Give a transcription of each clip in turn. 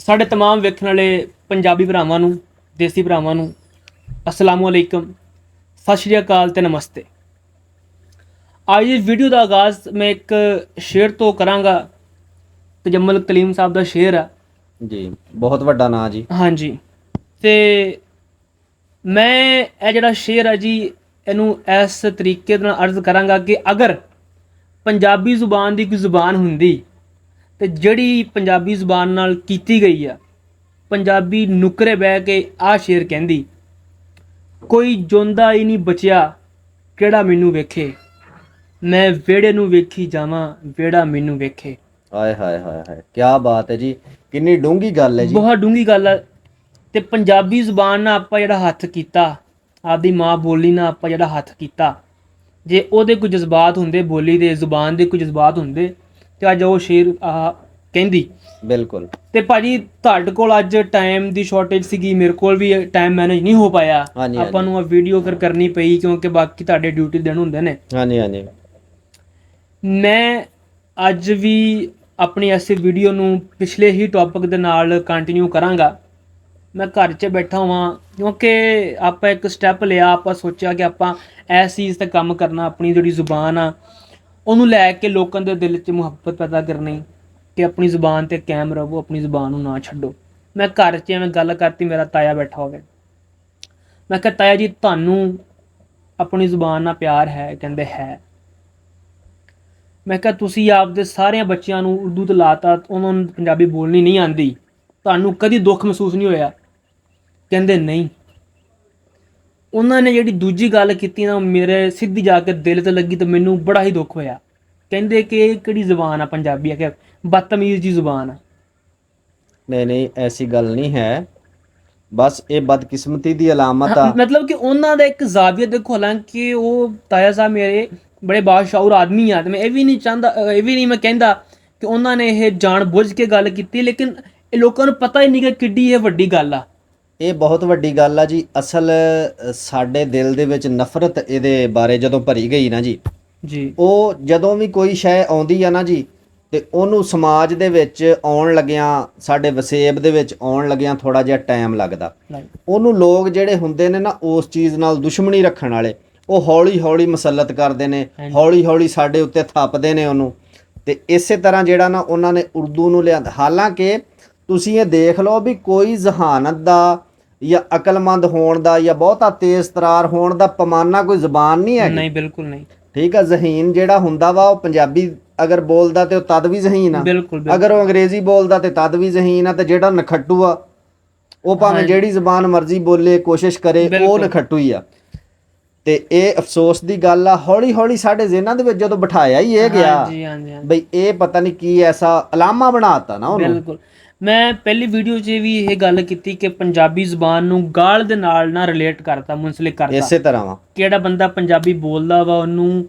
ਸਾਡੇ तमाम ਵੇਖਣ ਵਾਲੇ ਪੰਜਾਬੀ ਭਰਾਵਾਂ ਨੂੰ ਦੇਸੀ ਭਰਾਵਾਂ ਨੂੰ ਅਸਲਾਮੁ ਅਲੈਕਮ ਸਤਿ ਸ਼੍ਰੀ ਅਕਾਲ ਤੇ ਨਮਸਤੇ ਅੱਜ ਦੀ ਵੀਡੀਓ ਦਾ ਆਗਾਜ਼ ਮੈਂ ਇੱਕ ਸ਼ੇਰ ਤੋਂ ਕਰਾਂਗਾ ਤਜਮਲ ਕਲੀਮ ਸਾਹਿਬ ਦਾ ਸ਼ੇਰ ਆ ਜੀ ਬਹੁਤ ਵੱਡਾ ਨਾਂ ਜੀ ਹਾਂਜੀ ਤੇ ਮੈਂ ਇਹ ਜਿਹੜਾ ਸ਼ੇਰ ਆ ਜੀ ਇਹਨੂੰ ਇਸ ਤਰੀਕੇ ਨਾਲ ਅਰਜ਼ ਕਰਾਂਗਾ ਕਿ ਅਗਰ ਪੰਜਾਬੀ ਜ਼ੁਬਾਨ ਦੀ ਕੋਈ ਜ਼ੁਬਾਨ ਹੁੰਦੀ ਤੇ ਜਿਹੜੀ ਪੰਜਾਬੀ ਜ਼ੁਬਾਨ ਨਾਲ ਕੀਤੀ ਗਈ ਆ ਪੰਜਾਬੀ ਨੁਕਰੇ ਬਹਿ ਕੇ ਆਹ ਸ਼ੇਰ ਕਹਿੰਦੀ ਕੋਈ ਜੋਂਦਾ ਹੀ ਨਹੀਂ ਬਚਿਆ ਕਿਹੜਾ ਮੈਨੂੰ ਵੇਖੇ? ਮੈਂ ਵਿਹੜੇ ਨੂੰ ਵੇਖੀ ਜਾਵਾਂ ਵਿਹੜਾ ਮੈਨੂੰ ਵੇਖੇ। ਹਾਏ ਹਾਏ ਹਾਏ ਹਾਏ ਕੀ ਬਾਤ ਹੈ ਜੀ ਕਿੰਨੀ ਡੂੰਗੀ ਗੱਲ ਹੈ ਜੀ। ਬਹੁਤ ਡੂੰਗੀ ਗੱਲ ਹੈ ਤੇ ਪੰਜਾਬੀ ਜ਼ੁਬਾਨ ਨਾਲ ਆਪਾਂ ਜਿਹੜਾ ਹੱਥ ਕੀਤਾ ਆਪਦੀ ਮਾਂ ਬੋਲੀ ਨਾਲ ਆਪਾਂ ਜਿਹੜਾ ਹੱਥ ਕੀਤਾ ਜੇ ਉਹਦੇ ਕੋਈ ਜਜ਼ਬਾਤ ਹੁੰਦੇ ਬੋਲੀ ਦੇ ਜ਼ੁਬਾਨ ਦੇ ਕੋਈ ਜਜ਼ਬਾਤ ਹੁੰਦੇ ਤੇ ਅੱਜ ਉਹ ਸ਼ੇਰ ਆਹ ਕਹਿੰਦੀ। ਬਿਲਕੁਲ। ਤੇ ਭਾਜੀ ਤੁਹਾਡੇ ਕੋਲ ਅੱਜ ਟਾਈਮ ਦੀ ਸ਼ਾਰਟੇਜ ਸੀਗੀ ਮੇਰੇ ਕੋਲ ਵੀ ਟਾਈਮ ਮੈਨੇਜ ਨਹੀਂ ਹੋ ਪਾਇਆ। ਹਾਂਜੀ, ਆਪਾਂ ਨੂੰ ਆ ਵੀਡੀਓ ਫਿਰ ਕਰਨੀ ਪਈ ਕਿਉਂਕਿ ਬਾਕੀ ਤੁਹਾਡੇ ਡਿਊਟੀ ਦਿਨ ਹੁੰਦੇ ਨੇ। ਹਾਂਜੀ ਹਾਂਜੀ। ਮੈਂ ਅੱਜ ਵੀ ਆਪਣੀ ਐਸੀ ਵੀਡੀਓ ਨੂੰ ਪਿਛਲੇ ਹੀ ਟੌਪਿਕ ਦੇ ਨਾਲ ਕੰਟੀਨਿਊ ਕਰਾਂਗਾ। ਮੈਂ ਘਰ 'ਚ ਬੈਠਾ ਹਾਂ ਕਿਉਂਕਿ ਆਪਾਂ ਇੱਕ ਸਟੈਪ ਲਿਆ ਆਪਾਂ ਸੋਚਿਆ ਕਿ ਆਪਾਂ ਐਸ ਚੀਜ਼ ਤੇ ਕੰਮ ਕਰਨਾ ਆਪਣੀ ਜਿਹੜੀ ਜ਼ੁਬਾਨ ਆ ਉਹਨੂੰ ਲੈ ਕੇ ਲੋਕਾਂ ਦੇ ਦਿਲ 'ਚ ਮੁਹੱਬਤ ਪੈਦਾ ਕਰਨੀ ਕਿ ਆਪਣੀ ਜ਼ੁਬਾਨ ਤੇ ਕਾਇਮ ਰਹੋ, ਆਪਣੀ ਜ਼ੁਬਾਨ ਨੂੰ ਨਾ ਛੱਡੋ। ਮੈਂ ਘਰ 'ਚ ਐਵੇਂ ਗੱਲ ਕਰਤੀ, ਮੇਰਾ ਤਾਇਆ ਬੈਠਾ ਹੋਵੇ। ਮੈਂ ਕਿਹਾ, ਤਾਇਆ ਜੀ, ਤੁਹਾਨੂੰ ਆਪਣੀ ਜ਼ੁਬਾਨ ਨਾਲ ਪਿਆਰ ਹੈ, ਕਹਿੰਦੇ ਹੈ। ਮੈਂ ਕਿਹਾ, ਤੁਸੀਂ ਆਪਦੇ ਸਾਰਿਆਂ ਬੱਚਿਆਂ ਨੂੰ ਉਰਦੂ ਤੇ ਲਾਤਾ, ਉਹਨਾਂ ਨੂੰ ਪੰਜਾਬੀ ਬੋਲਣੀ ਨਹੀਂ ਆਂਦੀ ਤੁਹਾਨੂੰ ਕਦੀ ਦੁੱਖ ਮਹਿਸੂਸ ਨਹੀਂ ਹੋਇਆ? ਕਹਿੰਦੇ, ਨਹੀਂ। ਉਹਨਾਂ ਨੇ ਜਿਹੜੀ ਦੂਜੀ ਗੱਲ ਕੀਤੀ ਨਾ ਮੇਰੇ ਸਿੱਧੀ ਜਾ ਕੇ ਦਿਲ ਤੇ ਲੱਗੀ ਤੇ ਮੈਨੂੰ ਬੜਾ ਹੀ ਦੁੱਖ ਹੋਇਆ। ਕਹਿੰਦੇ ਕਿ ਇਹ ਕਿਹੜੀ ਜ਼ੁਬਾਨ ਆ ਪੰਜਾਬੀ ਆ ਕਿ ਬਦਤਮੀਜ਼ ਜੀ ਜ਼ੁਬਾਨ ਆ। ਨਹੀਂ ਨਹੀਂ ਐਸੀ ਗੱਲ ਨਹੀਂ ਹੈ। ਬਸ ਇਹ ਬਦਕਿਸਮਤੀ ਦੀ ਅਲਾਮਤ ਆ। ਮਤਲਬ ਕਿ ਉਹਨਾਂ ਦਾ ਇੱਕ ਜ਼ਾਵੀਆ ਦੇਖੋ ਹਾਲਾਂਕਿ ਉਹ ਤਾਇਆ ਸਾਹਿਬ ਮੇਰੇ ਬੜੇ ਬਾਸ਼ਾਉਰ ਆਦਮੀ ਆ ਤੇ ਮੈਂ ਇਹ ਵੀ ਨਹੀਂ ਚਾਹੁੰਦਾ ਇਹ ਵੀ ਨਹੀਂ ਮੈਂ ਕਹਿੰਦਾ ਕਿ ਉਹਨਾਂ ਨੇ ਇਹ ਜਾਣ ਬੁੱਝ ਕੇ ਗੱਲ ਕੀਤੀ ਲੇਕਿਨ ਇਹ ਲੋਕਾਂ ਨੂੰ ਪਤਾ ਹੀ ਨਹੀਂ ਕਿ ਕਿੱਡੀ ਇਹ ਵੱਡੀ ਗੱਲ ਆ। ਇਹ ਬਹੁਤ ਵੱਡੀ ਗੱਲ ਆ ਜੀ। ਅਸਲ ਸਾਡੇ ਦਿਲ ਦੇ ਵਿੱਚ ਨਫ਼ਰਤ ਇਹਦੇ ਬਾਰੇ ਜਦੋਂ ਭਰੀ ਗਈ ਨਾ ਜੀ ਜੀ। ਉਹ ਜਦੋਂ ਵੀ ਕੋਈ ਸ਼ੈ ਆਉਂਦੀ ਆ ਨਾ ਜੀ ਤੇ ਉਹਨੂੰ ਸਮਾਜ ਦੇ ਵਿੱਚ ਆਉਣ ਲੱਗਿਆਂ ਸਾਡੇ ਵਸੇਬ ਦੇ ਵਿੱਚ ਆਉਣ ਲੱਗਿਆਂ ਥੋੜਾ ਜਿਹਾ ਟਾਈਮ ਲੱਗਦਾ। ਉਹਨੂੰ ਲੋਕ ਜਿਹੜੇ ਹੁੰਦੇ ਨੇ ਨਾ ਉਸ ਚੀਜ਼ ਨਾਲ ਦੁਸ਼ਮਣੀ ਰੱਖਣ ਵਾਲੇ ਉਹ ਹੌਲੀ ਹੌਲੀ ਮਸਲਤ ਕਰਦੇ ਨੇ ਹਾਂਜੀ। ਹੌਲੀ ਹੌਲੀ ਸਾਡੇ ਉੱਤੇ ਥੱਪਦੇ ਨੇ ਉਹਨੂੰ। ਤੇ ਇਸੇ ਤਰ੍ਹਾਂ ਜਿਹੜਾ ਨਾ ਉਹਨਾਂ ਨੇ ਉਰਦੂ ਨੂੰ ਲਿਆਂਦਾ ਹਾਲਾਂਕਿ ਤੁਸੀਂ ਇਹ ਦੇਖ ਲਓ ਵੀ ਕੋਈ ਜ਼ਹਾਨਤ ਦਾ ਜਾਂ ਅਕਲਮੰਦ ਹੋਣ ਦਾ ਜਾਂ ਬਹੁਤਾ ਤੇਜ਼ ਤਰਾਰ ਹੋਣ ਦਾ ਪਮਾਨਾ ਕੋਈ ਜ਼ਬਾਨ ਨਹੀਂ ਹੈਗੀ ਨਹੀਂ ਬਿਲਕੁਲ ਨਹੀਂ ਠੀਕ ਆ ਜ਼ਹੀਨ ਜਿਹੜਾ ਹੁੰਦਾ ਵਾ ਉਹ ਪੰਜਾਬੀ ਅਗਰ ਬੋਲਦਾ ਤੇ ਉਹ ਤਦ ਵੀ ਜ਼ਹੀਨ ਆ ਬਿਲਕੁਲ। ਅਗਰ ਉਹ ਅੰਗਰੇਜ਼ੀ ਬੋਲਦਾ ਤੇ ਤਦ ਵੀ ਜ਼ਹੀਨ ਆ ਤੇ ਜਿਹੜਾ ਨਖੱਟੂ ਆ ਉਹ ਭਾਵੇਂ। ਜਿਹੜੀ ਜ਼ਬਾਨ ਮਰਜ਼ੀ ਬੋਲੇ ਕੋਸ਼ਿਸ਼ ਕਰੇ ਉਹ। ਨਖੱਟੂ ਹੀ ਆ ਤੇ ਇਹ ਅਫਸੋਸ ਦੀ ਗੱਲ ਆ ਹੌਲੀ ਹੌਲੀ ਸਾਡੇ ਜ਼ਿਹਨਾਂ ਦੇ ਵਿੱਚ ਜਦੋਂ ਬਿਠਾਇਆ ਹੀ ਇਹ ਗਿਆ ਹਾਂਜੀ ਹਾਂਜੀ ਹਾਂਜੀ। ਬਈ ਇਹ ਪਤਾ ਨਹੀਂ ਕੀ ਐਸਾ ਅਲਾਮਾ ਬਣਾਤਾ ਨਾ ਉਹਨੂੰ। ਬਿਲਕੁਲ। ਮੈਂ ਪਹਿਲੀ ਵੀਡੀਓ 'ਚ ਵੀ ਇਹ ਗੱਲ ਕੀਤੀ ਕਿ ਪੰਜਾਬੀ ਜ਼ੁਬਾਨ ਨੂੰ ਗਾਲ ਦੇ ਨਾਲ ਨਾ ਰਿਲੇਟ ਕਰਤਾ ਮੁੰਸਲਿਕ ਕਰਤਾ। ਇਸੇ ਤਰ੍ਹਾਂ ਵਾ। ਕਿਹੜਾ ਬੰਦਾ ਪੰਜਾਬੀ ਬੋਲਦਾ ਵਾ ਉਹਨੂੰ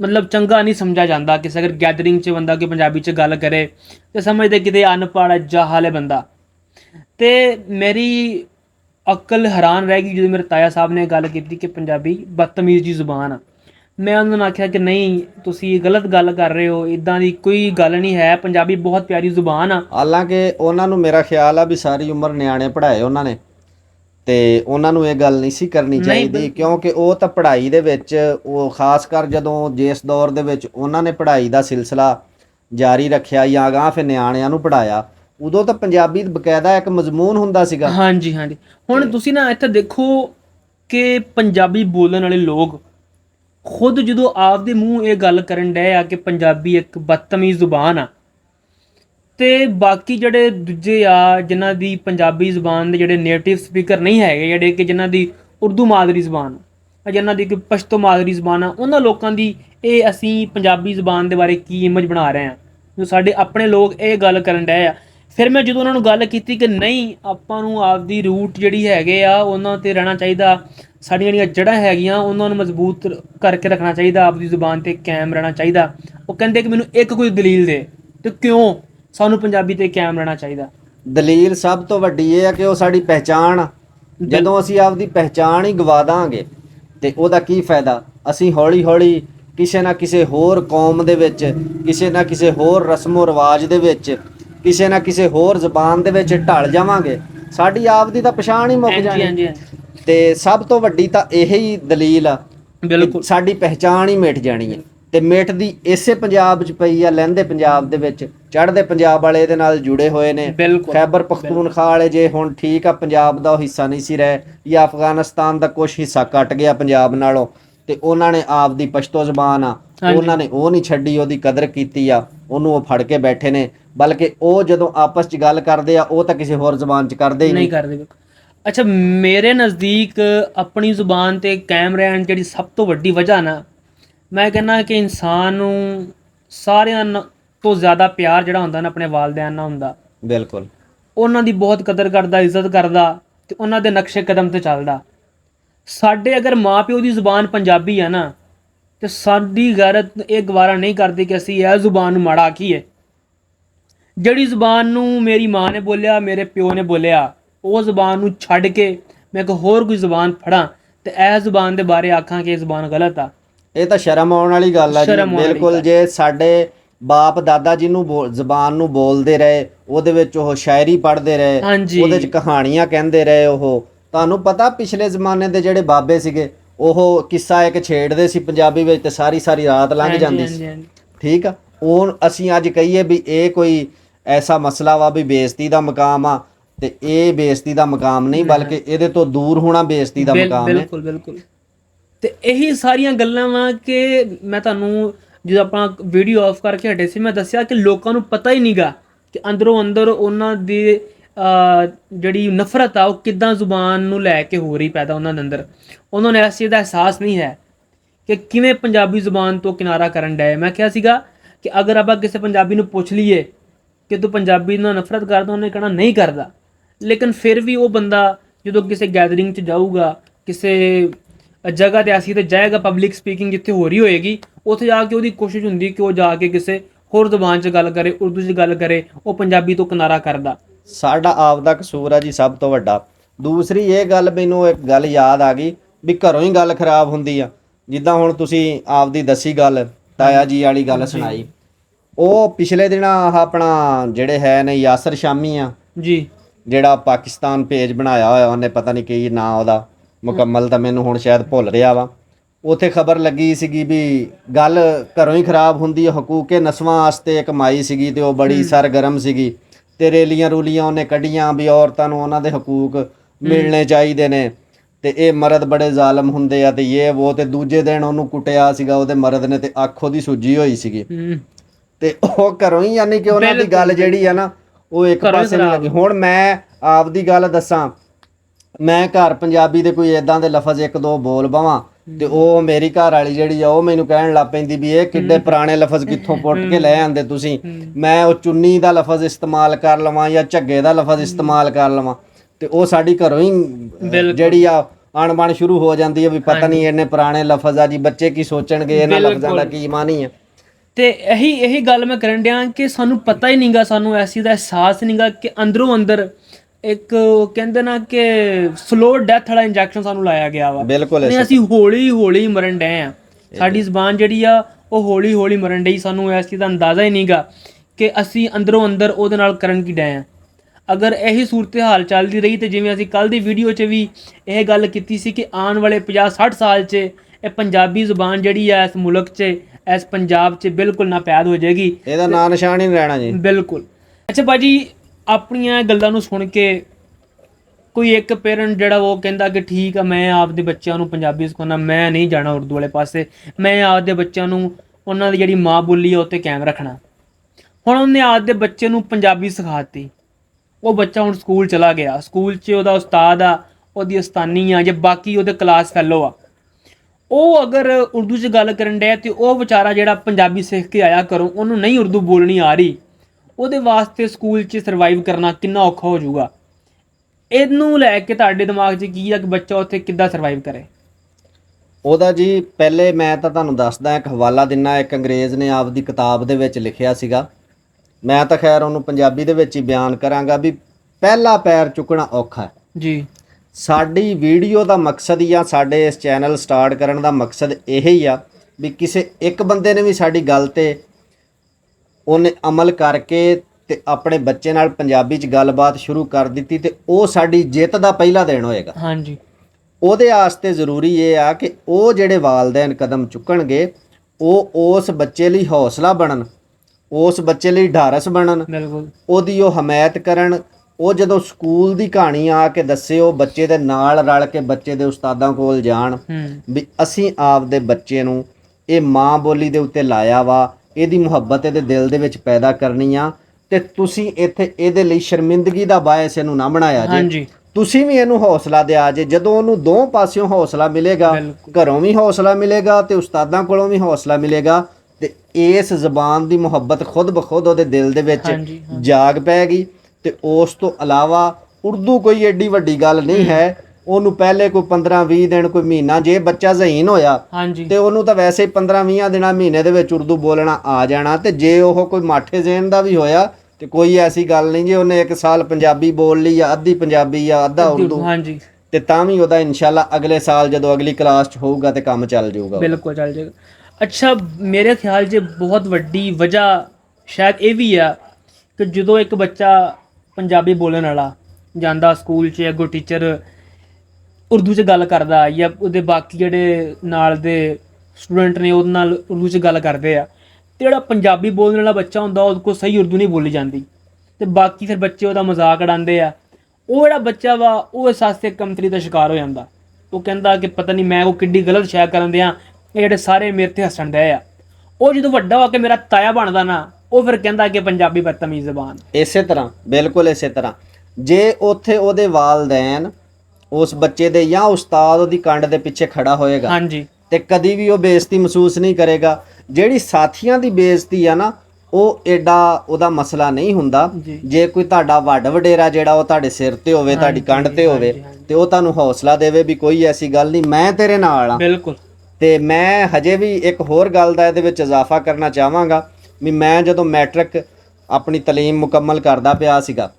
ਮਤਲਬ ਚੰਗਾ ਨਹੀਂ ਸਮਝਿਆ ਜਾਂਦਾ। ਕਿਸੇ ਅਗਰ ਗੈਦਰਿੰਗ 'ਚ ਬੰਦਾ ਕੋਈ ਪੰਜਾਬੀ 'ਚ ਗੱਲ ਕਰੇ ਤੇ ਸਮਝਦੇ ਕਿਤੇ ਅਨਪੜ੍ਹ ਜਾਹਲ ਹੈ ਬੰਦਾ। ਤੇ ਮੇਰੀ ਅਕਲ ਹੈਰਾਨ ਰਹਿ ਗਈ ਜਦੋਂ ਮੇਰੇ ਤਾਇਆ ਸਾਹਿਬ ਨੇ ਗੱਲ ਕੀਤੀ ਕਿ ਪੰਜਾਬੀ ਬਦਤਮੀਜ਼ ਦੀ ਜ਼ੁਬਾਨ ਆ। ਮੈਂ ਉਹਨਾਂ ਨੂੰ ਆਖਿਆ ਕਿ ਨਹੀਂ ਤੁਸੀਂ ਇਹ ਗਲਤ ਗੱਲ ਕਰ ਰਹੇ ਹੋ ਇਦਾਂ ਦੀ ਕੋਈ ਗੱਲ ਨਹੀਂ ਹੈ ਪੰਜਾਬੀ ਬਹੁਤ ਪਿਆਰੀ ਜ਼ੁਬਾਨ ਆ। ਹਾਲਾਂਕਿ ਉਹਨਾਂ ਨੂੰ ਮੇਰਾ ਖਿਆਲ ਆ ਵੀ ਸਾਰੀ ਉਮਰ ਨਿਆਣੇ ਪੜ੍ਹਾਏ ਉਹਨਾਂ ਨੇ ਤੇ ਉਹਨਾਂ ਨੂੰ ਇਹ ਗੱਲ ਨਹੀਂ ਸੀ ਕਰਨੀ ਚਾਹੀਦੀ ਕਿਉਂਕਿ ਉਹ ਤਾਂ ਪੜ੍ਹਾਈ ਦੇ ਵਿੱਚ ਉਹ ਖਾਸ ਕਰ ਜਦੋਂ ਜਿਸ ਦੌਰ ਦੇ ਵਿੱਚ ਉਹਨਾਂ ਨੇ ਪੜ੍ਹਾਈ ਦਾ ਸਿਲਸਿਲਾ ਜਾਰੀ ਰੱਖਿਆ ਜਾਂ ਅਗਾਂਹ ਫਿਰ ਨਿਆਣਿਆਂ ਨੂੰ ਪੜ੍ਹਾਇਆ ਉਦੋਂ ਤਾਂ ਪੰਜਾਬੀ ਬਕਾਇਦਾ ਇੱਕ ਮਜ਼ਮੂਨ ਹੁੰਦਾ ਸੀਗਾ। ਹਾਂਜੀ ਹਾਂਜੀ। ਹੁਣ ਤੁਸੀਂ ਨਾ ਇੱਥੇ ਦੇਖੋ ਕਿ ਪੰਜਾਬੀ ਬੋਲਣ ਵਾਲੇ ਲੋਕ ਖੁਦ ਜਦੋਂ ਆਪਦੇ ਮੂੰਹ ਇਹ ਗੱਲ ਕਰਨ ਡਏ ਆ ਕਿ ਪੰਜਾਬੀ ਇੱਕ ਬਦਤਮੀਜ਼ ਜ਼ੁਬਾਨ ਆ ਤੇ ਬਾਕੀ ਜਿਹੜੇ ਦੂਜੇ ਆ ਜਿਨ੍ਹਾਂ ਦੀ ਪੰਜਾਬੀ ਜ਼ੁਬਾਨ ਦੇ ਜਿਹੜੇ ਨੇਟਿਵ ਸਪੀਕਰ ਨਹੀਂ ਹੈਗੇ ਜਿਹੜੇ ਕਿ ਜਿਨ੍ਹਾਂ ਦੀ ਉਰਦੂ ਮਾਦਰੀ ਜ਼ੁਬਾਨ ਆ ਜਿਨ੍ਹਾਂ ਦੀ ਕੋਈ ਪਸ਼ਤੋ ਮਾਦਰੀ ਜ਼ੁਬਾਨ ਆ ਉਹਨਾਂ ਲੋਕਾਂ ਦੀ ਇਹ ਅਸੀਂ ਪੰਜਾਬੀ ਜ਼ੁਬਾਨ ਦੇ ਬਾਰੇ ਕੀ ਇਮੇਜ ਬਣਾ ਰਹੇ ਆ? ਜੋ ਸਾਡੇ ਆਪਣੇ ਲੋਕ ਇਹ ਗੱਲ ਕਰਨ ਡਏ ਆ ਫਿਰ ਮੈਂ ਜਦੋਂ ਉਹਨਾਂ ਨੂੰ ਗੱਲ ਕੀਤੀ ਕਿ ਨਹੀਂ ਆਪਾਂ ਨੂੰ ਆਪਦੀ ਰੂਟ ਜਿਹੜੀ ਹੈਗੇ ਆ ਉਹਨਾਂ ਤੇ ਰਹਿਣਾ ਚਾਹੀਦਾ ਸਾਡੀਆਂ ਜਿਹੜੀਆਂ ਜੜ੍ਹਾਂ ਹੈਗੀਆਂ ਉਹਨਾਂ ਨੂੰ ਮਜ਼ਬੂਤ ਕਰਕੇ ਰੱਖਣਾ ਚਾਹੀਦਾ ਆਪਦੀ ਜ਼ੁਬਾਨ ਤੇ ਕਾਇਮ ਰਹਿਣਾ ਚਾਹੀਦਾ। ਉਹ ਕਹਿੰਦੇ ਕਿ ਮੈਨੂੰ ਇੱਕ ਕੋਈ ਦਲੀਲ ਦੇ ਤੇ ਕਿਉਂ ਸਾਨੂੰ ਪੰਜਾਬੀ ਤੇ ਕਾਇਮ ਰਹਿਣਾ ਚਾਹੀਦਾ? ਦਲੀਲ ਸਭ ਤੋਂ ਵੱਡੀ ਇਹ ਆ ਕਿ ਉਹ ਸਾਡੀ ਪਹਿਚਾਣ। ਜਦੋਂ ਅਸੀਂ ਆਪਦੀ ਪਹਿਚਾਣ ਹੀ ਗਵਾ ਦਾਂਗੇ ਤੇ ਉਹਦਾ ਕੀ ਫਾਇਦਾ? ਅਸੀਂ ਹੌਲੀ ਹੌਲੀ ਕਿਸੇ ਨਾ ਕਿਸੇ ਹੋਰ ਕੌਮ ਦੇ ਵਿੱਚ ਕਿਸੇ ਨਾ ਕਿਸੇ ਹੋਰ ਰਸਮੋ ਰਿਵਾਜ ਦੇ ਵਿੱਚ ਕਿਸੇ ਨਾ ਕਿਸੇ ਹੋਰ ਜ਼ਬਾਨ ਦੇ ਵਿੱਚ ਢਲ ਜਾਵਾਂਗੇ। ਸਾਡੀ ਆਪ ਦੀ ਤਾਂ ਪਛਾਣ ਹੀ ਮੁੱਕ ਹਾਂਜੀ ਜਾਣੀ। ਹਾਂਜੀ ਹਾਂਜੀ। ਤੇ ਸਭ ਤੋਂ ਵੱਡੀ ਤਾਂ ਇਹੀ ਦਲੀਲ ਆ ਕਿ ਬਿਲਕੁਲ। ਸਾਡੀ ਪਹਿਚਾਣ ਹੀ ਮਿਟ ਜਾਣੀ ਹੈ। ਤੇ ਮਿਟਦੀ ਇਸੇ ਪੰਜਾਬ 'ਚ ਪਈ ਆ ਲਹਿੰਦੇ ਪੰਜਾਬ ਦੇ ਵਿੱਚ। ਚੜ੍ਹਦੇ ਪੰਜਾਬ ਵਾਲੇ ਇਹਦੇ ਨਾਲ ਜੁੜੇ ਹੋਏ ਨੇ। ਬਿਲਕੁਲ ਖੈਬਰ ਪਖਤੂਨਖਵਾ ਵਾਲੇ ਜੇ ਹੁਣ ਠੀਕ ਆ ਪੰਜਾਬ ਦਾ ਉਹ ਹਿੱਸਾ ਨਹੀਂ ਸੀ ਰਹੇ। ਜਾਂ ਅਫਗਾਨਿਸਤਾਨ ਦਾ ਕੁਝ ਹਿੱਸਾ ਕੱਟ ਗਿਆ ਪੰਜਾਬ ਨਾਲੋਂ। ਤੇ ਉਹਨਾਂ ਨੇ ਆਪ ਦੀ ਪਸ਼ਤੋ ਜ਼ਬਾਨ ਆ। ਹਾਂਜੀ। ਉਹਨਾਂ ਨੇ ਉਹ ਨਹੀਂ ਛੱਡੀ ਉਹਦੀ ਕਦਰ ਕੀਤੀ ਆ। ਉਹਨੂੰ ਉਹ ਫੜ ਕੇ ਬੈਠੇ ਨੇ। ਬਲਕਿ ਉਹ ਜਦੋਂ ਆਪਸ 'ਚ ਗੱਲ ਕਰਦੇ ਆ ਉਹ ਤਾਂ ਕਿਸੇ ਹੋਰ ਜ਼ਬਾਨ 'ਚ ਕਰਦੇ ਹੀ ਨਹੀਂ ਨਹੀਂ। ਕਰਦੇ। ਅੱਛਾ ਮੇਰੇ ਨਜ਼ਦੀਕ ਆਪਣੀ ਜ਼ੁਬਾਨ ਤੇ ਕਾਇਮ ਰਹਿਣ ਜਿਹੜੀ ਸਭ ਤੋਂ ਵੱਡੀ ਵਜ੍ਹਾ ਨਾ ਮੈਂ ਕਹਿੰਦਾ ਕਿ ਇਨਸਾਨ ਨੂੰ ਸਾਰਿਆਂ ਨ- ਤੋਂ ਜ਼ਿਆਦਾ ਪਿਆਰ ਜਿਹੜਾ ਹੁੰਦਾ ਨਾ ਆਪਣੇ ਵਾਲਿਦੈਨ ਨਾਲ ਹੁੰਦਾ। ਬਿਲਕੁਲ। ਉਹਨਾਂ ਦੀ ਬਹੁਤ ਕਦਰ ਕਰਦਾ ਇੱਜ਼ਤ ਕਰਦਾ ਤੇ ਉਹਨਾਂ ਦੇ ਨਕਸ਼ੇ ਕਦਮ ਤੇ ਚੱਲਦਾ। ਸਾਡੇ ਅਗਰ ਮਾਪਿਓ ਦੀ ਜ਼ੁਬਾਨ ਪੰਜਾਬੀ ਆ ਨਾ ਤੇ ਸਾਡੀ ਗੈਰਤ ਇਹ ਗਵਾਰਾ ਨਹੀਂ ਕਰਦੀ ਕਿ ਅਸੀਂ ਇਹ ਜ਼ੁਬਾਨ ਨੂੰ ਮਾੜਾ ਆਖੀਏ। ਜਿਹੜੀ ਜ਼ੁਬਾਨ ਨੂੰ ਮੇਰੀ ਮਾਂ ਨੇ ਬੋਲਿਆ ਮੇਰੇ ਪਿਓ ਨੇ ਬੋਲਿਆ ਉਹ ਜ਼ੁਬਾਨ ਨੂੰ ਛੱਡ ਕੇ ਮੈਂ ਇੱਕ ਹੋਰ ਕੋਈ ਜ਼ੁਬਾਨ ਫੜਾਂ ਤੇ ਇਹ ਜ਼ੁਬਾਨ ਦੇ ਬਾਰੇ ਆਖਾਂ ਕਿ ਇਹ ਜ਼ੁਬਾਨ ਗਲਤ ਆ ਇਹ ਤਾਂ ਸ਼ਰਮ ਆਉਣ ਵਾਲੀ ਗੱਲ ਆ ਜੀ ਬਿਲਕੁਲ। ਜੇ ਸਾਡੇ ਬਾਪ ਦਾਦਾ ਜੀ ਨੂੰ ਜ਼ਬਾਨ ਨੂੰ ਬੋਲਦੇ ਰਹੇ ਉਹਦੇ ਵਿੱਚ ਉਹ ਸ਼ਾਇਰੀ ਪੜ੍ਹਦੇ ਰਹੇ। ਉਹਦੇ ਵਿੱਚ ਕਹਾਣੀਆਂ ਕਹਿੰਦੇ ਰਹੇ ਉਹ ਤੁਹਾਨੂੰ ਪਤਾ ਪਿਛਲੇ ਜ਼ਮਾਨੇ ਦੇ ਜਿਹੜੇ ਬਾਬੇ ਸੀਗੇ ਉਹ ਕਿੱਸਾ ਇੱਕ ਛੇੜਦੇ ਸੀ ਪੰਜਾਬੀ ਵਿੱਚ ਤੇ ਸਾਰੀ ਸਾਰੀ ਰਾਤ ਲੰਘ ਜਾਂਦੀ ਸੀ। ਠੀਕ ਆ ਉਹ ਅਸੀਂ ਅੱਜ ਕਹੀਏ ਵੀ ਇਹ ਕੋਈ ਐਸਾ ਮਸਲਾ ਵਾ ਵੀ ਬੇਇੱਜ਼ਤੀ ਦਾ ਮਕਾਮ ਆ ਤੇ ਇਹ ਬੇਇੱਜ਼ਤੀ ਦਾ ਮਕਾਮ ਨਹੀਂ ਬਲਕਿ ਇਹਦੇ ਤੋਂ ਦੂਰ ਹੋਣਾ ਬੇਇੱਜ਼ਤੀ ਦਾ ਮਕਾਮ ਹੈ। ਬਿਲਕੁਲ ਬਿਲਕੁਲ। ਤੇ ਇਹੀ ਸਾਰੀਆਂ ਗੱਲਾਂ ਵਾ ਕਿ ਮੈਂ ਤੁਹਾਨੂੰ ਜਦੋਂ ਆਪਾਂ ਵੀਡੀਓ ਆਫ ਕਰਕੇ ਹਟੇ ਸੀ ਮੈਂ ਦੱਸਿਆ ਕਿ ਲੋਕਾਂ ਨੂੰ ਪਤਾ ਹੀ ਨਹੀਂਗਾ ਕਿ ਅੰਦਰੋਂ ਅੰਦਰ ਉਹਨਾਂ ਦੀ ਜਿਹੜੀ ਨਫ਼ਰਤ ਆ ਉਹ ਕਿੱਦਾਂ ਜ਼ੁਬਾਨ ਨੂੰ ਲੈ ਕੇ ਹੋ ਰਹੀ ਪੈਦਾ ਉਹਨਾਂ ਦੇ ਅੰਦਰ। ਉਹਨਾਂ ਨੂੰ ਇਸ ਚੀਜ਼ ਦਾ ਅਹਿਸਾਸ ਨਹੀਂ ਹੈ ਕਿ ਕਿਵੇਂ ਪੰਜਾਬੀ ਜ਼ੁਬਾਨ ਤੋਂ ਕਿਨਾਰਾ ਕਰਨ ਡਏ। ਮੈਂ ਕਿਹਾ ਸੀਗਾ ਕਿ ਅਗਰ ਆਪਾਂ ਕਿਸੇ ਪੰਜਾਬੀ ਨੂੰ ਪੁੱਛ ਲਈਏ ਕਿ ਤੂੰ ਪੰਜਾਬੀ ਨਾਲ ਨਫ਼ਰਤ ਕਰਦਾ, ਉਹਨੇ ਕਹਿਣਾ ਨਹੀਂ ਕਰਦਾ। ਲੇਕਿਨ ਫਿਰ ਵੀ ਉਹ ਬੰਦਾ ਜਦੋਂ ਕਿਸੇ ਗੈਦਰਿੰਗ 'ਚ ਜਾਊਗਾ, ਕਿਸੇ ਜਗ੍ਹਾ ਤੇ ਅਸੀਂ ਤੇ ਜਾਏਗਾ ਪਬਲਿਕ ਸਪੀਕਿੰਗ ਜਿੱਥੇ ਹੋ ਰਹੀ ਹੋਏਗੀ, ਉੱਥੇ ਜਾ ਕੇ ਉਹਦੀ ਕੋਸ਼ਿਸ਼ ਹੁੰਦੀ ਕਿ ਉਹ ਜਾ ਕੇ ਕਿਸੇ ਹੋਰ ਜ਼ੁਬਾਨ 'ਚ ਗੱਲ ਕਰੇ, ਉਰਦੂ 'ਚ ਗੱਲ ਕਰੇ, ਉਹ ਪੰਜਾਬੀ ਤੋਂ ਕਿਨਾਰਾ ਕਰਦਾ। ਸਾਡਾ ਆਪ ਦਾ ਕਸੂਰ ਆ ਜੀ ਸਭ ਤੋਂ ਵੱਡਾ। ਦੂਸਰੀ ਇਹ ਗੱਲ ਮੈਨੂੰ ਇੱਕ ਗੱਲ ਯਾਦ ਆ ਗਈ ਵੀ ਘਰੋਂ ਹੀ ਗੱਲ ਖਰਾਬ ਹੁੰਦੀ ਆ। ਜਿੱਦਾਂ ਹੁਣ ਤੁਸੀਂ ਆਪਦੀ ਦੱਸੀ ਗੱਲ, ਤਾਇਆ ਜੀ ਵਾਲੀ ਗੱਲ ਸੁਣਾਈ। ਉਹ ਪਿਛਲੇ ਦਿਨਾਂ ਆਹ ਆਪਣਾ ਜਿਹੜੇ ਹੈ ਨੇ ਯਾਸਰ ਸ਼ਾਮੀ ਆ ਜੀ। ਜਿਹੜਾ ਪਾਕਿਸਤਾਨ ਪੇਜ ਬਣਾਇਆ ਹੋਇਆ ਉਹਨੇ ਪਤਾ ਨਹੀਂ ਕੀ ਨਾਂ ਉਹਦਾ ਮੁਕੰਮਲ ਤਾਂ ਮੈਨੂੰ ਹੁਣ ਸ਼ਾਇਦ ਭੁੱਲ ਰਿਹਾ ਵਾ। ਉਥੇ ਖਬਰ ਲੱਗੀ ਸੀਗੀ ਵੀ ਗੱਲ ਘਰੋਂ ਹੀ ਖਰਾਬ ਹੁੰਦੀ ਹੈ ਹਕੂਕੇ ਨਸਵਾਂ ਵਾਸਤੇ ਇੱਕ ਮਾਈ ਸੀਗੀ ਤੇ ਉਹ ਬੜੀ ਸਰਗਰਮ ਸੀਗੀ। ਤੇ ਰੇਲੀਆਂ ਰੂਲੀਆਂ ਉਹਨੇ ਕੱਢੀਆਂ ਵੀ ਔਰਤਾਂ ਨੂੰ ਉਹਨਾਂ ਦੇ ਹਕੂਕ ਮਿਲਣੇ ਚਾਹੀਦੇ ਨੇ। ਤੇ ਇਹ ਮਰਦ ਬੜੇ ਜ਼ਾਲਮ ਹੁੰਦੇ ਆ ਤੇ ਇਹ ਉਹ ਤੇ ਦੂਜੇ ਦਿਨ ਉਹਨੂੰ ਕੁੱਟਿਆ ਸੀਗਾ ਉਹਦੇ ਮਰਦ ਨੇ ਤੇ ਅੱਖ ਉਹਦੀ ਸੁੱਜੀ ਹੋਈ ਸੀਗੀ। ਤੇ ਉਹ ਘਰੋਂ ਹੀ ਯਾਨੀ ਕਿ ਉਹਨਾਂ ਦੀ ਗੱਲ ਜਿਹੜੀ ਆ ਨਾ ਉਹ ਇੱਕ ਪਾਸੇ ਨਹੀਂ। ਲੱਗੀ। ਹੁਣ ਮੈਂ ਆਪਦੀ ਗੱਲ ਦੱਸਾਂ। ਮੈਂ ਘਰ ਪੰਜਾਬੀ ਦੇ ਕੋਈ ਇਦਾਂ ਦੇ ਲਫ਼ਜ਼ ਇੱਕ ਦੋ ਬੋਲ ਬਵਾਂ ਤੇ ਉਹ ਮੇਰੀ ਘਰ ਵਾਲੀ ਜਿਹੜੀ ਆ ਉਹ ਮੈਨੂੰ ਕਹਿਣ ਲੱਗ ਪੈਂਦੀ ਵੀ ਇਹ ਕਿੱਡੇ ਪੁਰਾਣੇ ਲਫ਼ਜ਼ ਕਿੱਥੋਂ ਪੁੱਟ ਕੇ ਲੈ ਆਂਦੇ ਤੁਸੀਂ? ਮੈਂ ਉਹ ਚੁੰਨੀ ਦਾ ਲਫ਼ਜ਼ ਇਸਤੇਮਾਲ ਕਰ ਲਵਾਂ ਜਾਂ ਝੱਗੇ ਦਾ ਲਫ਼ਜ਼ ਇਸਤੇਮਾਲ ਕਰ ਲਵਾਂ ਤੇ ਉਹ ਸਾਡੀ ਘਰੋਂ ਹੀ। ਜਿਹੜੀ ਆ ਅਣਬਣ ਸ਼ੁਰੂ ਹੋ ਜਾਂਦੀ ਹੈ ਵੀ ਪਤਾ ਨਹੀਂ ਇੰਨੇ ਪੁਰਾਣੇ ਲਫ਼ਜ਼ ਆ ਜੀ ਬੱਚੇ ਕੀ ਸੋਚਣਗੇ ਇਹਨਾਂ ਲਫ਼ਜ਼ਾਂ ਦਾ ਕੀ ਮਾਨੀ ਆ। ਤੇ ਇਹੀ ਇਹੀ ਗੱਲ ਮੈਂ ਕਰਨ ਡਿਆ ਕਿ ਸਾਨੂੰ ਪਤਾ ਹੀ ਨਹੀਂਗਾ ਸਾਨੂੰ ਐਸੀ ਦਾ ਅਹਿਸਾਸ ਨਹੀਂਗਾ ਕਿ ਅੰਦਰੋਂ ਅੰਦਰ ਇੱਕ ਕਹਿੰਦੇ ਨਾ ਕਿ ਸਲੋ ਡੈਥ ਵਾਲਾ ਇੰਜੈਕਸ਼ਨ ਸਾਨੂੰ ਲਾਇਆ ਗਿਆ ਵਾ। ਬਿਲਕੁਲ ਨਹੀਂ ਅਸੀਂ ਹੌਲੀ ਹੌਲੀ ਮਰਨ ਡਏ ਆ। ਸਾਡੀ ਜ਼ਬਾਨ ਜਿਹੜੀ ਆ ਉਹ ਹੌਲੀ ਹੌਲੀ ਮਰਨ ਡਈ। ਸਾਨੂੰ ਚੀਜ਼ ਦਾ ਅੰਦਾਜ਼ਾ ਹੀ ਨਹੀਂਗਾ ਕਿ ਅਸੀਂ ਅੰਦਰੋਂ ਅੰਦਰ ਉਹਦੇ ਨਾਲ ਕਰਨ ਕੀ ਡਏ ਆ। ਅਗਰ ਇਹੀ ਸੂਰਤ-ਹਾਲ ਚੱਲਦੀ ਰਹੀ ਤੇ ਜਿਵੇਂ ਅਸੀਂ ਕੱਲ ਦੀ ਵੀਡੀਓ 'ਚ ਵੀ ਇਹ ਗੱਲ ਕੀਤੀ ਸੀ ਕਿ ਆਉਣ ਵਾਲੇ 50-60 ਸਾਲ 'ਚ ਇਹ ਪੰਜਾਬੀ ਜ਼ੁਬਾਨ ਜਿਹੜੀ ਆ ਇਸ ਮੁਲਕ 'ਚ ਇਸ ਪੰਜਾਬ 'ਚ ਬਿਲਕੁਲ ਨਾਪੈਦ ਹੋ ਜਾਏਗੀ। ਇਹਦਾ ਨਾਂ ਨਿਸ਼ਾਨ ਹੀ ਨਹੀਂ ਰਹਿਣਾ ਜੀ। ਬਿਲਕੁਲ। ਅੱਛਾ ਬਾਜੀ ਆਪਣੀਆਂ ਗੱਲਾਂ ਨੂੰ ਸੁਣ ਕੇ ਕੋਈ ਇੱਕ ਪੇਰੈਂਟ ਜਿਹੜਾ ਉਹ ਕਹਿੰਦਾ ਕਿ ਠੀਕ ਆ ਮੈਂ ਆਪਦੇ ਬੱਚਿਆਂ ਨੂੰ ਪੰਜਾਬੀ ਸਿਖਾਉਣਾ ਮੈਂ ਨਹੀਂ ਜਾਣਾ ਉਰਦੂ ਵਾਲੇ ਪਾਸੇ। ਮੈਂ ਆਪਦੇ ਬੱਚਿਆਂ ਨੂੰ ਉਹਨਾਂ ਦੀ ਜਿਹੜੀ ਮਾਂ ਬੋਲੀ ਆ ਉੱਤੇ ਕਾਇਮ ਰੱਖਣਾ। ਹੁਣ ਉਹਨੇ ਆਪਦੇ ਬੱਚੇ ਨੂੰ ਪੰਜਾਬੀ ਸਿਖਾਤੀ। ਉਹ ਬੱਚਾ ਹੁਣ ਸਕੂਲ ਚਲਾ ਗਿਆ। ਸਕੂਲ 'ਚ ਉਹਦਾ ਉਸਤਾਦ ਆ ਉਹਦੀ ਉਸਤਾਨੀ ਆ ਜਾਂ ਬਾਕੀ ਉਹਦੇ ਕਲਾਸ ਫੈਲੋ ਆ। ਉਹ ਅਗਰ ਉਰਦੂ 'ਚ ਗੱਲ ਕਰਨ ਡਿਆ ਤੇ ਉਹ ਵਿਚਾਰਾ ਜਿਹੜਾ ਪੰਜਾਬੀ ਸਿੱਖ ਕੇ ਆਇਆ ਕਰੋ ਉਹਨੂੰ ਨਹੀਂ ਉਰਦੂ ਬੋਲਣੀ ਆ ਰਹੀ ਉਹਦੇ ਵਾਸਤੇ ਸਕੂਲ 'ਚ ਸਰਵਾਈਵ ਕਰਨਾ ਕਿੰਨਾ ਔਖਾ ਹੋ ਜਾਊਗਾ। ਇਹਨੂੰ ਲੈ ਕੇ ਤੁਹਾਡੇ ਦਿਮਾਗ 'ਚ ਕੀ ਆ ਕਿ ਬੱਚਾ ਉੱਥੇ ਕਿੱਦਾਂ ਸਰਵਾਈਵ ਕਰੇ? ਉਹਦਾ ਜੀ ਪਹਿਲੇ ਮੈਂ ਤਾਂ ਤੁਹਾਨੂੰ ਦੱਸਦਾ ਇੱਕ ਹਵਾਲਾ ਦਿਨਾ ਇੱਕ ਅੰਗਰੇਜ਼ ਨੇ ਆਪਦੀ ਕਿਤਾਬ ਦੇ ਵਿੱਚ ਲਿਖਿਆ ਸੀਗਾ। ਮੈਂ ਤਾਂ ਖੈਰ ਉਹਨੂੰ ਪੰਜਾਬੀ ਦੇ ਵਿੱਚ ਹੀ ਬਿਆਨ ਕਰਾਂਗਾ ਵੀ ਪਹਿਲਾ ਪੈਰ ਚੁੱਕਣਾ ਔਖਾ ਹੈ। ਜੀ। ਸਾਡੀ ਵੀਡੀਓ ਦਾ ਮਕਸਦ ਜਾਂ ਸਾਡੇ ਇਸ ਚੈਨਲ ਸਟਾਰਟ ਕਰਨ ਦਾ ਮਕਸਦ ਇਹ ਹੀ ਆ ਵੀ ਕਿਸੇ ਇੱਕ ਬੰਦੇ ਨੇ ਵੀ ਸਾਡੀ ਗੱਲ ਤੇ ਉਹਨੇ ਅਮਲ ਕਰਕੇ ਤੇ ਆਪਣੇ ਬੱਚੇ ਨਾਲ ਪੰਜਾਬੀ 'ਚ ਗੱਲਬਾਤ ਸ਼ੁਰੂ ਕਰ ਦਿੱਤੀ ਤੇ ਉਹ ਸਾਡੀ ਜਿੱਤ ਦਾ ਪਹਿਲਾ ਦਿਨ ਹੋਏਗਾ। ਹਾਂਜੀ। ਉਹਦੇ ਆਸਤੇ ਜ਼ਰੂਰੀ ਇਹ ਆ ਕਿ ਉਹ ਜਿਹੜੇ ਵਾਲਦੈਨ ਕਦਮ ਚੁੱਕਣਗੇ ਉਹ ਉਸ ਬੱਚੇ ਲਈ ਹੌਸਲਾ ਬਣਨ ਉਸ ਬੱਚੇ ਲਈ ਢਾਰਸ ਬਣਨ ਬਿਲਕੁਲ। ਉਹਦੀ ਉਹ ਹਮਾਇਤ ਕਰਨ ਉਹ ਜਦੋਂ ਸਕੂਲ ਦੀ ਕਹਾਣੀ ਆ ਕੇ ਦੱਸੇ ਉਹ ਬੱਚੇ ਦੇ ਨਾਲ ਰਲ ਕੇ ਬੱਚੇ ਦੇ ਉਸਤਾਦਾਂ ਕੋਲ ਜਾਣ ਵੀ ਅਸੀਂ ਆਪਦੇ ਬੱਚੇ ਨੂੰ ਇਹ ਮਾਂ ਬੋਲੀ ਦੇ ਉੱਤੇ ਲਾਇਆ ਵਾ ਇਹਦੀ ਮੁਹੱਬਤ ਇਹਦੇ ਦਿਲ ਦੇ ਵਿੱਚ ਪੈਦਾ ਕਰਨੀ ਆ ਤੇ ਤੁਸੀਂ ਇੱਥੇ ਇਹਦੇ ਲਈ ਸ਼ਰਮਿੰਦਗੀ ਦਾ ਬਾਇਸ ਇਹਨੂੰ ਨਾ ਬਣਾਇਆ ਜੇ। ਹਾਂਜੀ। ਤੁਸੀਂ ਵੀ ਇਹਨੂੰ ਹੌਸਲਾ ਦਿਆ ਜੇ ਜਦੋਂ ਉਹਨੂੰ ਦੋ ਪਾਸਿਓਂ ਹੌਸਲਾ ਮਿਲੇਗਾ। ਘਰੋਂ ਵੀ ਹੌਸਲਾ ਮਿਲੇਗਾ ਤੇ ਉਸਤਾਦਾਂ ਕੋਲੋਂ ਵੀ ਹੌਸਲਾ ਮਿਲੇਗਾ ਤੇ ਇਸ ਜ਼ਬਾਨ ਦੀ ਮੁਹੱਬਤ ਖੁਦ ਬਖੁਦ ਉਹਦੇ ਦਿਲ ਦੇ ਵਿੱਚ ਜਾਗ ਪੈਗੀ ਤੇ ਉਸ ਤੋਂ ਇਲਾਵਾ ਉਰਦੂ ਕੋਈ ਏਡੀ ਵੱਡੀ ਗੱਲ ਨਹੀਂ ਹੈ। ਉਹਨੂੰ ਪਹਿਲੇ ਕੋਈ 15 20 ਦਿਨ ਕੋਈ ਮਹੀਨਾ ਜੇ ਬੱਚਾ ਜ਼ਹੀਨ ਹੋਇਆ ਤੇ ਉਹਨੂੰ ਤਾਂ ਵੈਸੇ ਹੀ 15 20 ਦਿਨਾਂ ਮਹੀਨੇ ਦੇ ਵਿੱਚ ਉਰਦੂ ਬੋਲਣਾ ਆ ਜਾਣਾ ਤੇ ਜੇ ਉਹ ਕੋਈ ਮਾਠੇ ਜ਼ੇਨ ਦਾ ਵੀ ਹੋਇਆ ਤੇ ਕੋਈ ਐਸੀ ਗੱਲ ਨਹੀਂ ਜੇ ਉਹਨੇ ਇੱਕ ਸਾਲ ਪੰਜਾਬੀ ਬੋਲ ਲਈ ਜਾਂ ਅੱਧੀ ਪੰਜਾਬੀ ਜਾਂ ਅੱਧਾ ਉਰਦੂ ਹਾਂਜੀ। ਤੇ ਤਾਂ ਵੀ ਉਹਦਾ ਇਨਸ਼ਾਅੱਲਾ ਅਗਲੇ ਸਾਲ ਜਦੋਂ ਅਗਲੀ ਕਲਾਸ 'ਚ ਹੋਊਗਾ ਤੇ ਕੰਮ ਚੱਲ ਜਾਊਗਾ। ਬਿਲਕੁਲ ਚੱਲ ਜਾਏਗਾ ਅੱਛਾ ਮੇਰੇ ਖਿਆਲ 'ਚ ਬਹੁਤ ਵੱਡੀ ਵਜ੍ਹਾ ਸ਼ਾਇਦ ਇਹ ਵੀ ਆ ਕਿ ਜਦੋਂ ਇੱਕ ਬੱਚਾ ਪੰਜਾਬੀ ਬੋਲਣ ਵਾਲਾ, ਜਾਂਦਾ ਸਕੂਲ 'ਚ ਅੱਗੋਂ ਟੀਚਰ ਉਰਦੂ 'ਚ ਗੱਲ ਕਰਦਾ ਜਾਂ ਉਹਦੇ ਬਾਕੀ ਜਿਹੜੇ ਨਾਲ ਦੇ ਸਟੂਡੈਂਟ ਨੇ ਉਹਦੇ ਨਾਲ ਉਰਦੂ 'ਚ ਗੱਲ ਕਰਦੇ ਆ, ਤੇ ਜਿਹੜਾ ਪੰਜਾਬੀ ਬੋਲਣ ਵਾਲਾ ਬੱਚਾ ਹੁੰਦਾ, ਉਹਦੇ ਕੋਲ ਸਹੀ ਉਰਦੂ ਨਹੀਂ ਬੋਲੀ ਜਾਂਦੀ। ਤੇ ਬਾਕੀ ਫਿਰ ਬੱਚੇ ਉਹਦਾ ਮਜ਼ਾਕ ਉਡਾਉਂਦੇ ਆ। ਉਹ ਜਿਹੜਾ ਬੱਚਾ ਵਾ, ਉਹ ਇਸ ਹਾਸੇ ਕਮਤਰੀ ਦਾ ਸ਼ਿਕਾਰ ਹੋ ਜਾਂਦਾ। ਉਹ ਕਹਿੰਦਾ ਕਿ ਪਤਾ ਨਹੀਂ ਮੈਂ ਉਹ ਕਿੱਡੀ ਗਲਤ ਸ਼ੈ ਕਰਨ ਦਿਆਂ, ਇਹ ਜਿਹੜੇ ਸਾਰੇ ਮੇਰੇ ਤੇ ਹੱਸਣ ਦੇ ਆ। ਉਹ ਜਦੋਂ ਵੱਡਾ ਹੋ ਕੇ ਮੇਰਾ ਤਾਇਆ ਬਣਦਾ ਨਾ ਉਹ ਫਿਰ ਕਹਿੰਦਾ ਕਿ ਪੰਜਾਬੀ ਬਦਤਮੀਜ਼ ਜ਼ਬਾਨ। ਇਸੇ ਤਰ੍ਹਾਂ ਬਿਲਕੁਲ ਇਸੇ ਤਰ੍ਹਾਂ। ਜੇ ਉੱਥੇ ਉਹਦੇ ਵਾਲਦੈਨ ਉਸ ਬੱਚੇ ਦੇ ਜਾਂ ਉਸਤਾਦ ਉਹਦੀ ਕੰਡ ਦੇ ਪਿੱਛੇ ਖੜਾ ਹੋਏਗਾ ਹਾਂਜੀ। ਤੇ ਕਦੀ ਵੀ ਉਹ ਬੇਇੱਜ਼ਤੀ ਮਹਿਸੂਸ ਨਹੀਂ ਕਰੇਗਾ ਜਿਹੜੀ ਸਾਥੀਆਂ ਦੀ ਬੇਇੱਜ਼ਤੀ ਆ ਨਾ ਉਹ ਐਡਾ ਉਹਦਾ ਮਸਲਾ ਨਹੀਂ ਹੁੰਦਾ। ਜੀ। ਕੋਈ ਤੁਹਾਡਾ ਵੱਡ ਵਡੇਰਾ ਜਿਹੜਾ ਉਹ ਤੁਹਾਡੇ ਸਿਰ ਤੇ ਹੋਵੇ ਤੁਹਾਡੀ ਕੰਡ ਤੇ ਹੋਵੇ। ਤੇ ਉਹ ਤੁਹਾਨੂੰ ਹੌਸਲਾ ਦੇਵੇ ਵੀ ਕੋਈ ਐਸੀ ਗੱਲ ਨਹੀਂ ਮੈਂ ਤੇਰੇ ਨਾਲ ਆ। ਬਿਲਕੁਲ। ਤੇ ਮੈਂ ਹਜੇ ਵੀ ਇੱਕ ਹੋਰ ਗੱਲ ਦਾ ਇਹਦੇ ਵਿੱਚ ਇਜ਼ਾਫਾ ਕਰਨਾ ਚਾਹਾਂਗਾ। ਵੀ ਮੈਂ ਜਦੋਂ ਮੈਟ੍ਰਿਕ ਆਪਣੀ ਤਾਲੀਮ ਮੁਕੰਮਲ ਕਰਦਾ ਪਿਆ ਸੀਗਾ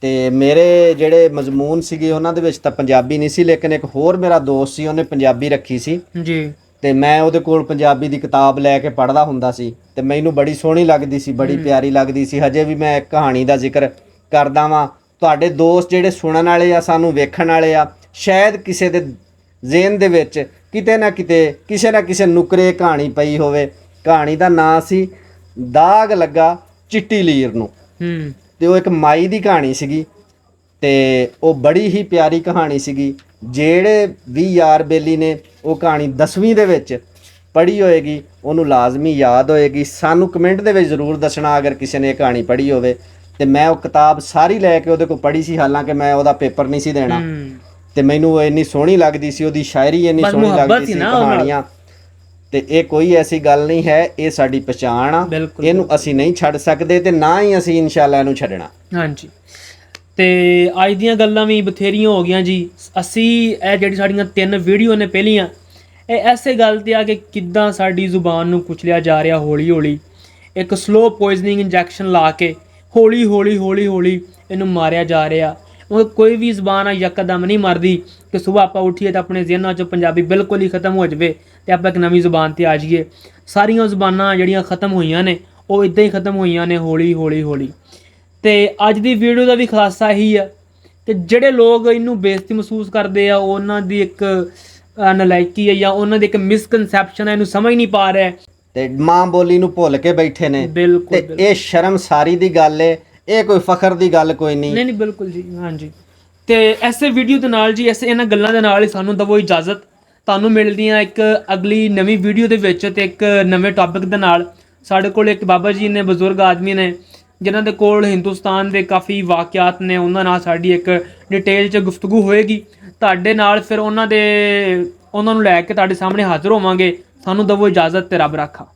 ਤੇ ਮੇਰੇ ਜਿਹੜੇ ਮਜ਼ਮੂਨ ਸੀਗੇ ਉਹਨਾਂ ਦੇ ਵਿੱਚ ਤਾਂ ਪੰਜਾਬੀ ਨਹੀਂ ਸੀ ਲੇਕਿਨ ਇੱਕ ਹੋਰ ਮੇਰਾ ਦੋਸਤ ਸੀ ਉਹਨੇ ਪੰਜਾਬੀ ਰੱਖੀ ਸੀ। ਜੀ। ਤੇ ਮੈਂ ਉਹਦੇ ਕੋਲ ਪੰਜਾਬੀ ਦੀ ਕਿਤਾਬ ਲੈ ਕੇ ਪੜ੍ਹਦਾ ਹੁੰਦਾ ਸੀ ਤੇ ਮੈਨੂੰ ਬੜੀ ਸੋਹਣੀ ਲੱਗਦੀ ਸੀ ਬੜੀ ਪਿਆਰੀ ਲੱਗਦੀ ਸੀ। ਹਜੇ ਵੀ ਮੈਂ ਇੱਕ ਕਹਾਣੀ ਦਾ ਜ਼ਿਕਰ ਕਰਦਾ ਵਾਂ। ਤੁਹਾਡੇ ਦੋਸਤ ਜਿਹੜੇ ਸੁਣਨ ਵਾਲੇ ਆ ਸਾਨੂੰ ਵੇਖਣ ਵਾਲੇ ਆ ਸ਼ਾਇਦ ਕਿਸੇ ਦੇ ਜ਼ਿਹਨ ਦੇ ਵਿੱਚ ਕਿਤੇ ਨਾ ਕਿਤੇ ਕਿਸੇ ਨਾ ਕਿਸੇ ਨੁਕਰੇ ਕਹਾਣੀ ਪਈ ਹੋਵੇ। ਕਹਾਣੀ ਦਾ ਨਾਂ ਸੀ ਦਾਗ ਲੱਗਾ ਚਿੱਟੀ ਲੀਰ ਨੂੰ। ਹੂੰ। ਤੇ ਉਹ ਇੱਕ ਮਾਈ ਦੀ ਕਹਾਣੀ ਸੀਗੀ ਤੇ ਉਹ ਬੜੀ ਹੀ ਪਿਆਰੀ ਕਹਾਣੀ ਸੀਗੀ। ਜਿਹੜੇ ਵੀ ਯਾਰ ਬੇਲੀ ਨੇ ਉਹ ਕਹਾਣੀ 10ਵੀਂ ਦੇ ਵਿੱਚ ਪੜ੍ਹੀ ਹੋਏਗੀ ਉਹਨੂੰ ਲਾਜ਼ਮੀ ਯਾਦ ਹੋਏਗੀ। ਸਾਨੂੰ ਕਮੈਂਟ ਦੇ ਵਿੱਚ ਜ਼ਰੂਰ ਦੱਸਣਾ ਅਗਰ ਕਿਸੇ ਨੇ ਇਹ ਕਹਾਣੀ ਪੜ੍ਹੀ ਹੋਵੇ। ਤੇ ਮੈਂ ਉਹ ਕਿਤਾਬ ਸਾਰੀ ਲੈ ਕੇ ਉਹਦੇ ਕੋਲ ਪੜ੍ਹੀ ਸੀ ਹਾਲਾਂਕਿ ਮੈਂ ਉਹਦਾ ਪੇਪਰ ਨਹੀਂ ਸੀ ਦੇਣਾ। ਤੇ ਮੈਨੂੰ ਉਹ ਇੰਨੀ ਸੋਹਣੀ ਲੱਗਦੀ ਸੀ ਉਹਦੀ ਸ਼ਾਇਰੀ ਇੰਨੀ ਸੋਹਣੀ ਲੱਗਦੀ ਸੀ। ਕਹਾਣੀਆਂ। ਤੇ ਇਹ ਕੋਈ ਐਸੀ ਗੱਲ ਨਹੀਂ ਹੈ ਇਹ ਸਾਡੀ ਪਛਾਣ ਆ। ਇਹਨੂੰ ਅਸੀਂ ਨਹੀਂ ਛੱਡ ਸਕਦੇ ਤੇ ਨਾ ਹੀ ਅਸੀਂ ਇਨਸ਼ਾਅੱਲਾ ਇਹਨੂੰ ਛੱਡਣਾ। ਹਾਂਜੀ। ਤੇ ਅੱਜ ਦੀਆਂ ਗੱਲਾਂ ਵੀ ਬਥੇਰੀਆਂ ਹੋ ਗਈਆਂ ਜੀ। ਅਸੀਂ ਇਹ ਜਿਹੜੀ ਸਾਡੀਆਂ ਤਿੰਨ ਵੀਡੀਓ ਨੇ ਪਹਿਲੀਆਂ ਇਹ ਐਸੇ ਗੱਲ ਤੇ ਆ ਕਿ ਕਿੱਦਾਂ ਸਾਡੀ ਜ਼ੁਬਾਨ ਨੂੰ ਕੁਚਲਿਆ ਜਾ ਰਿਹਾ ਹੌਲੀ ਹੌਲੀ ਇੱਕ ਸਲੋ ਪੋਇਜ਼ਨਿੰਗ ਇੰਜੈਕਸ਼ਨ ਲਾ ਕੇ ਹੌਲੀ ਹੌਲੀ ਹੌਲੀ ਹੌਲੀ ਇਹਨੂੰ ਮਾਰਿਆ ਜਾ ਰਿਹਾ। ਉਹ ਕੋਈ ਵੀ ਜ਼ੁਬਾਨ ਆ ਯਕਦਮ ਨਹੀਂ ਮਰਦੀ ਕਿ ਸਵੇਰ ਆਪਾਂ ਉੱਠੀਏ ਤਾਂ ਆਪਣੇ ਜ਼ਿਹਨਾਂ 'ਚੋਂ ਪੰਜਾਬੀ ਬਿਲਕੁਲ ਹੀ ਖਤਮ ਹੋ ਜਾਵੇ ਤੇ ਆਪਾਂ ਇੱਕ ਨਵੀਂ ਜ਼ੁਬਾਨ ਤੇ ਆ ਜਾਈਏ। ਸਾਰੀਆਂ ਜ਼ੁਬਾਨਾਂ ਜਿਹੜੀਆਂ ਖਤਮ ਹੋਈਆਂ ਨੇ ਉਹ ਇਦਾਂ ਹੀ ਖਤਮ ਹੋਈਆਂ ਨੇ ਹੌਲੀ ਹੌਲੀ ਹੌਲੀ। ਤੇ ਅੱਜ ਦੀ ਵੀਡੀਓ ਦਾ ਵੀ ਖੁਲਾਸਾ ਇਹੀ ਆ ਕਿ ਜਿਹੜੇ ਲੋਕ ਇਹਨੂੰ ਬੇਇੱਜ਼ਤੀ ਮਹਿਸੂਸ ਕਰਦੇ ਆ ਉਹਨਾਂ ਦੀ ਇੱਕ ਅ, ਨਲਾਇਕੀ ਹੈ ਜਾਂ ਉਹਨਾਂ ਦੀ ਇੱਕ ਮਿਸਕਨਸੈਪਸ਼ਨ ਹੈ ਇਹਨੂੰ ਸਮਝ ਨਹੀਂ ਪਾ ਰਿਹਾ। ਤੇ ਮਾਂ ਬੋਲੀ ਨੂੰ ਭੁੱਲ ਕੇ ਬੈਠੇ ਨੇ। ਤੇ ਇਹ ਸ਼ਰਮਸਾਰੀ ਦੀ ਗੱਲ ਏ। ਇਹ ਕੋਈ ਫਖਰ ਦੀ ਗੱਲ ਕੋਈ ਨਹੀਂ। ਨਹੀਂ ਨਹੀਂ, ਬਿਲਕੁਲ ਜੀ, ਹਾਂਜੀ। ਤੇ ਐਸੇ ਵੀਡੀਓ ਦੇ ਨਾਲ ਜੀ, ਐਸੇ ਇਹਨਾਂ ਗੱਲਾਂ ਦੇ ਨਾਲ ਹੀ ਸਾਨੂੰ ਦਵੋ ਇਜਾਜ਼ਤ। ਤੁਹਾਨੂੰ ਮਿਲਦੀ ਮਿਲਦੀਆਂ ਇੱਕ ਅਗਲੀ ਨਵੀਂ ਵੀਡੀਓ ਦੇ ਵਿੱਚ ਤੇ ਇੱਕ ਨਵੇਂ ਟੌਪਿਕ ਦੇ ਨਾਲ। ਸਾਡੇ ਕੋਲ ਇੱਕ ਬਾਬਾ ਜੀ ਨੇ, ਬਜ਼ੁਰਗ ਆਦਮੀ ਨੇ, ਜਿਨ੍ਹਾਂ ਦੇ ਕੋਲ ਹਿੰਦੁਸਤਾਨ ਦੇ ਕਾਫੀ ਵਾਕਿਆਤ ਨੇ, ਉਹਨਾਂ ਨਾਲ ਸਾਡੀ ਇੱਕ ਡਿਟੇਲ 'ਚ ਗੁਫ਼ਤਗੂ ਹੋਏਗੀ। ਤੁਹਾਡੇ ਨਾਲ ਫਿਰ ਉਹਨਾਂ ਦੇ, ਉਹਨਾਂ ਨੂੰ ਲੈ ਕੇ ਤੁਹਾਡੇ ਸਾਹਮਣੇ ਹਾਜ਼ਰ ਹੋਵਾਂਗੇ। ਸਾਨੂੰ ਦਵੋ ਇਜਾਜ਼ਤ ਤੇ ਰੱਬ ਰਾਖਾ।